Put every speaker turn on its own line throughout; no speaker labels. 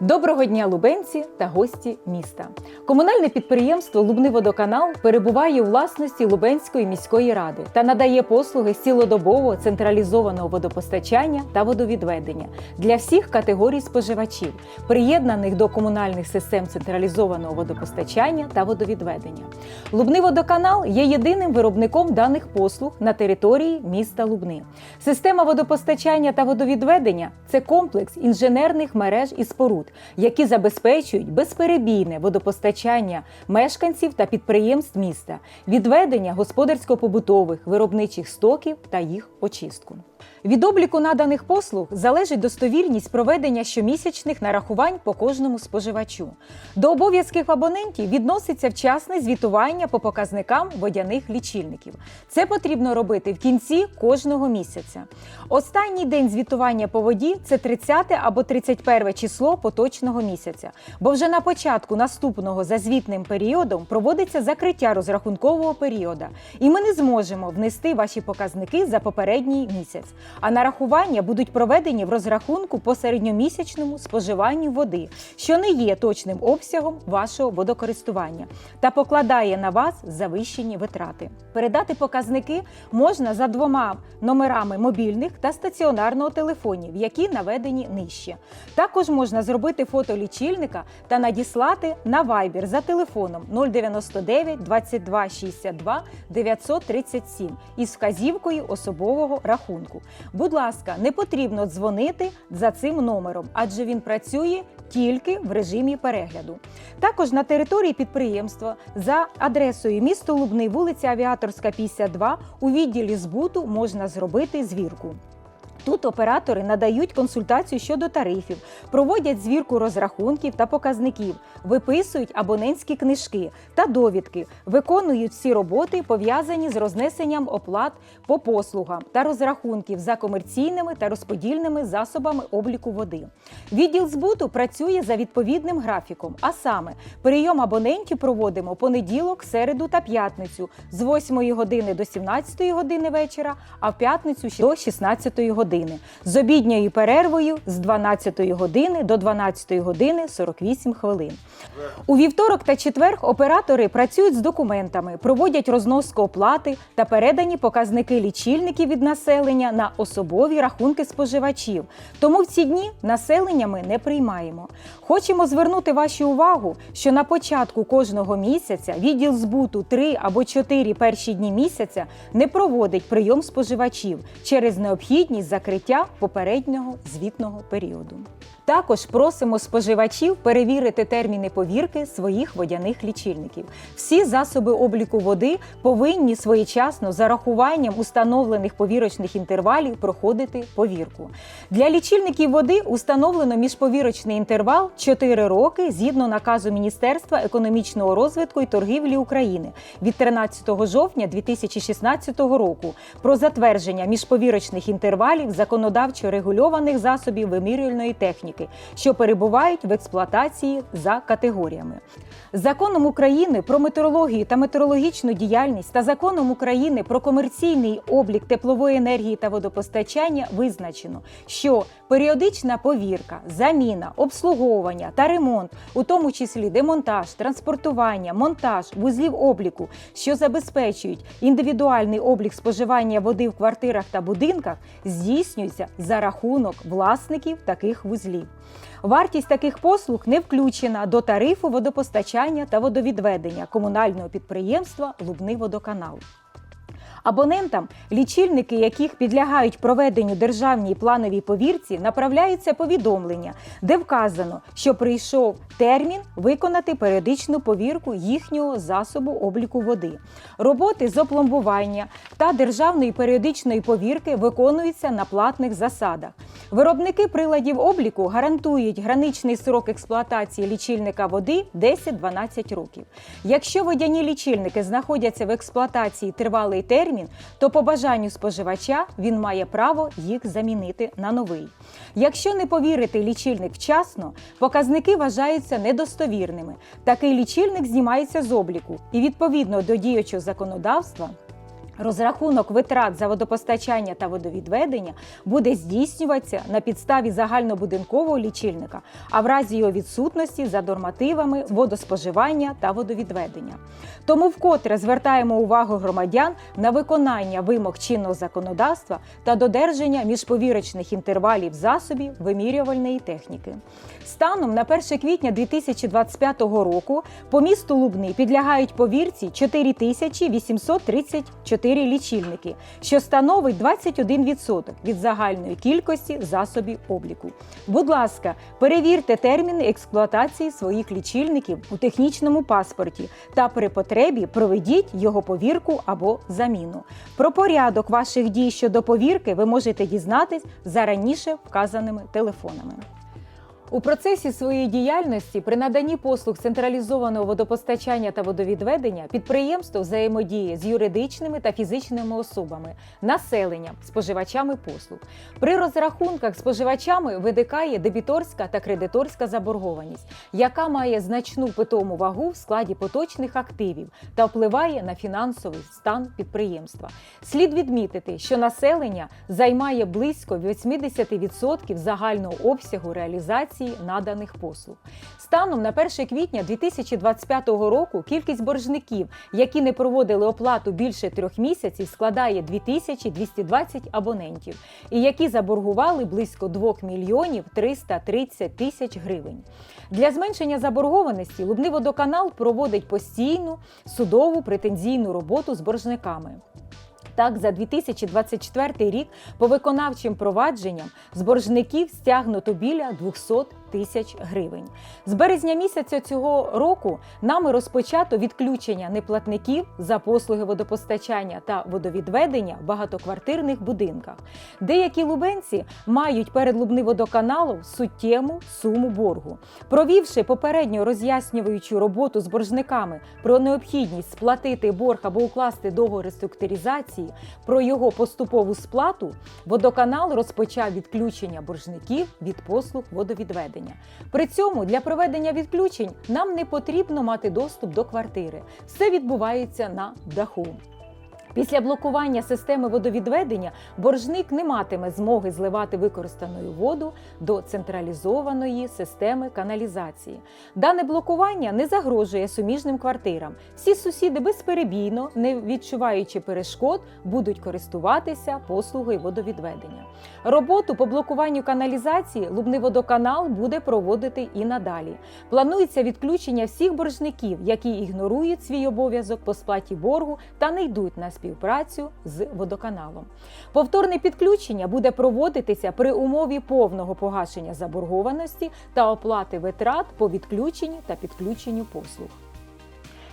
Доброго дня, лубенці та гості міста. Комунальне підприємство Лубниводоканал перебуває у власності Лубенської міської ради та надає послуги цілодобового централізованого водопостачання та водовідведення для всіх категорій споживачів, приєднаних до комунальних систем централізованого водопостачання та водовідведення. Лубниводоканал є єдиним виробником даних послуг на території міста Лубни. Система водопостачання та водовідведення це комплекс інженерних мереж і споруд, які забезпечують безперебійне водопостачання мешканців та підприємств міста, відведення господарсько-побутових виробничих стоків та їх очистку. Від обліку наданих послуг залежить достовірність проведення щомісячних нарахувань по кожному споживачу. До обов'язків абонентів відноситься вчасне звітування по показникам водяних лічильників. Це потрібно робити в кінці кожного місяця. Останній день звітування по воді це 30 або 31 число поточного місяця, бо вже на початку наступного за звітним періодом проводиться закриття розрахункового періоду, і ми не зможемо внести ваші показники за попередній місяць. А нарахування будуть проведені в розрахунку по середньомісячному споживанню води, що не є точним обсягом вашого водокористування, та покладає на вас завищені витрати. Передати показники можна за двома номерами мобільних та стаціонарного телефонів, які наведені нижче. Також можна зробити фото лічильника та надіслати на Viber за телефоном 099 22 62 937 із вказівкою особового рахунку. Будь ласка, не потрібно дзвонити за цим номером, адже він працює тільки в режимі перегляду. Також на території підприємства за адресою місто Лубний, вулиця Авіаторська, 52 у відділі збуту можна зробити звірку. Тут оператори надають консультацію щодо тарифів, проводять звірку розрахунків та показників, виписують абонентські книжки та довідки, виконують всі роботи, пов'язані з рознесенням оплат по послугам та розрахунків за комерційними та розподільними засобами обліку води. Відділ збуту працює за відповідним графіком, а саме прийом абонентів проводимо понеділок, середу та п'ятницю з 8 години до 17 години вечора, а в п'ятницю до 16 години з обідньою перервою з 12 години до 12 години 48 хвилин. У вівторок та четвер оператори працюють з документами, проводять розноску оплати та передані показники лічильників від населення на особові рахунки споживачів. Тому в ці дні населення ми не приймаємо. Хочемо звернути вашу увагу, що на початку кожного місяця відділ збуту 3 або 4 перші дні місяця не проводить прийом споживачів через необхідність закриття попереднього звітного періоду. Також просимо споживачів перевірити терміни повірки своїх водяних лічильників. Всі засоби обліку води повинні своєчасно за рахуванням установлених повірочних інтервалів проходити повірку. Для лічильників води установлено міжповірочний інтервал 4 роки згідно наказу Міністерства економічного розвитку і торгівлі України від 13 жовтня 2016 року про затвердження міжповірочних інтервалів законодавчо регульованих засобів вимірювальної техніки, що перебувають в експлуатації за категоріями. Законом України про метеорологію та метеорологічну діяльність та законом України про комерційний облік теплової енергії та водопостачання визначено, що періодична повірка, заміна, обслуговування та ремонт, у тому числі демонтаж, транспортування, монтаж вузлів обліку, що забезпечують індивідуальний облік споживання води в квартирах та будинках, здійснюється за рахунок власників таких вузлів. Вартість таких послуг не включена до тарифу водопостачання та водовідведення комунального підприємства Лубниводоканал. Абонентам, лічильники яких підлягають проведенню державній плановій повірці, направляються повідомлення, де вказано, що прийшов термін виконати періодичну повірку їхнього засобу обліку води. Роботи з опломбування та державної періодичної повірки виконуються на платних засадах. Виробники приладів обліку гарантують граничний срок експлуатації лічильника води 10-12 років. Якщо водяні лічильники знаходяться в експлуатації тривалий термін, то по бажанню споживача він має право їх замінити на новий. Якщо не повірити лічильник вчасно, показники вважаються недостовірними. Такий лічильник знімається з обліку і відповідно до діючого законодавства Розрахунок витрат за водопостачання та водовідведення буде здійснюватися на підставі загальнобудинкового лічильника, а в разі його відсутності за нормативами водоспоживання та водовідведення. Тому вкотре звертаємо увагу громадян на виконання вимог чинного законодавства та додержання міжповірочних інтервалів засобів вимірювальної техніки. Станом на 1 квітня 2025 року по місту Лубни підлягають повірці 4834 лічильники, що становить 21% від загальної кількості засобів обліку. Будь ласка, перевірте терміни експлуатації своїх лічильників у технічному паспорті та при потребі проведіть його повірку або заміну. Про порядок ваших дій щодо повірки ви можете дізнатись за раніше вказаними телефонами. У процесі своєї діяльності при наданні послуг централізованого водопостачання та водовідведення підприємство взаємодіє з юридичними та фізичними особами, населенням, споживачами послуг. При розрахунках споживачами виникає дебіторська та кредиторська заборгованість, яка має значну питому вагу в складі поточних активів та впливає на фінансовий стан підприємства. Слід відмітити, що населення займає близько 80% загального обсягу реалізації наданих послуг. Станом на 1 квітня 2025 року кількість боржників, які не проводили оплату більше трьох місяців, складає 2220 абонентів, і які заборгували близько 2 мільйонів 330 тисяч гривень. Для зменшення заборгованості Лубниводоканал проводить постійну судову претензійну роботу з боржниками. Так, за 2024 рік по виконавчим провадженням з боржників стягнуто біля 200 тисяч гривень. З березня місяця цього року нами розпочато відключення неплатників за послуги водопостачання та водовідведення в багатоквартирних будинках. Деякі лубенці мають перед Лубниводоканалом суттєву суму боргу. Провівши попередньо роз'яснюючу роботу з боржниками про необхідність сплатити борг або укласти договор реструктуризації, про його поступову сплату, водоканал розпочав відключення боржників від послуг водовідведення. При цьому для проведення відключень нам не потрібно мати доступ до квартири. Все відбувається на даху. Після блокування системи водовідведення боржник не матиме змоги зливати використану воду до централізованої системи каналізації. Дане блокування не загрожує суміжним квартирам. Всі сусіди безперебійно, не відчуваючи перешкод, будуть користуватися послугою водовідведення. Роботу по блокуванню каналізації Лубниводоканал буде проводити і надалі. Планується відключення всіх боржників, які ігнорують свій обов'язок по сплаті боргу та не йдуть на співпрацю з водоканалом. Повторне підключення буде проводитися при умові повного погашення заборгованості та оплати витрат по відключенню та підключенню послуг.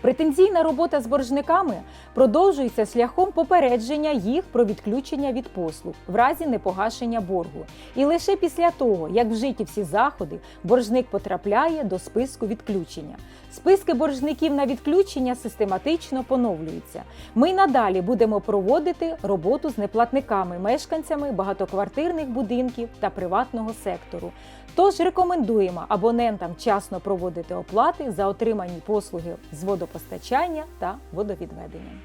Претензійна робота з боржниками продовжується шляхом попередження їх про відключення від послуг в разі непогашення боргу. І лише після того, як вжиті всі заходи, боржник потрапляє до списку відключення. Списки боржників на відключення систематично поновлюються. Ми надалі будемо проводити роботу з неплатниками, мешканцями багатоквартирних будинків та приватного сектору. Тож рекомендуємо абонентам вчасно проводити оплати за отримані послуги з водопостачання та водовідведення.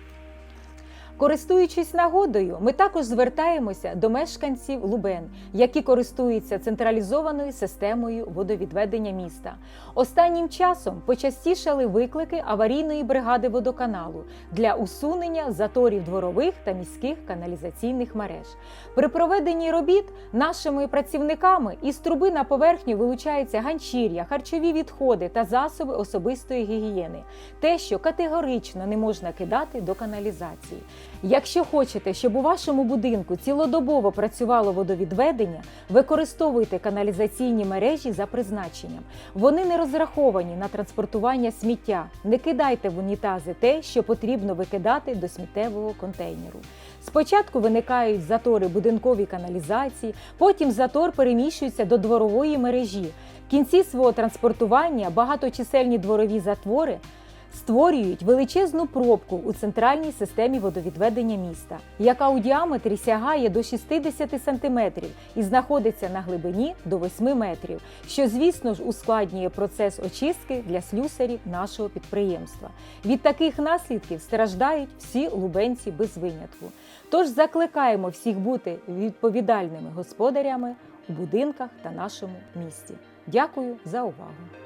Користуючись нагодою, ми також звертаємося до мешканців Лубен, які користуються централізованою системою водовідведення міста. Останнім часом почастішали виклики аварійної бригади водоканалу для усунення заторів дворових та міських каналізаційних мереж. При проведенні робіт нашими працівниками із труби на поверхню вилучаються ганчір'я, харчові відходи та засоби особистої гігієни, те, що категорично не можна кидати до каналізації. Якщо хочете, щоб у вашому будинку цілодобово працювало водовідведення, використовуйте каналізаційні мережі за призначенням. Вони не розраховані на транспортування сміття. Не кидайте в унітази те, що потрібно викидати до сміттєвого контейнеру. Спочатку виникають затори будинковій каналізації, потім затор переміщується до дворової мережі. В кінці свого транспортування багаточисельні дворові затвори створюють величезну пробку у центральній системі водовідведення міста, яка у діаметрі сягає до 60 сантиметрів і знаходиться на глибині до 8 метрів, що, звісно ж, ускладнює процес очистки для слюсарів нашого підприємства. Від таких наслідків страждають всі лубенці без винятку. Тож закликаємо всіх бути відповідальними господарями у будинках та нашому місті. Дякую за увагу!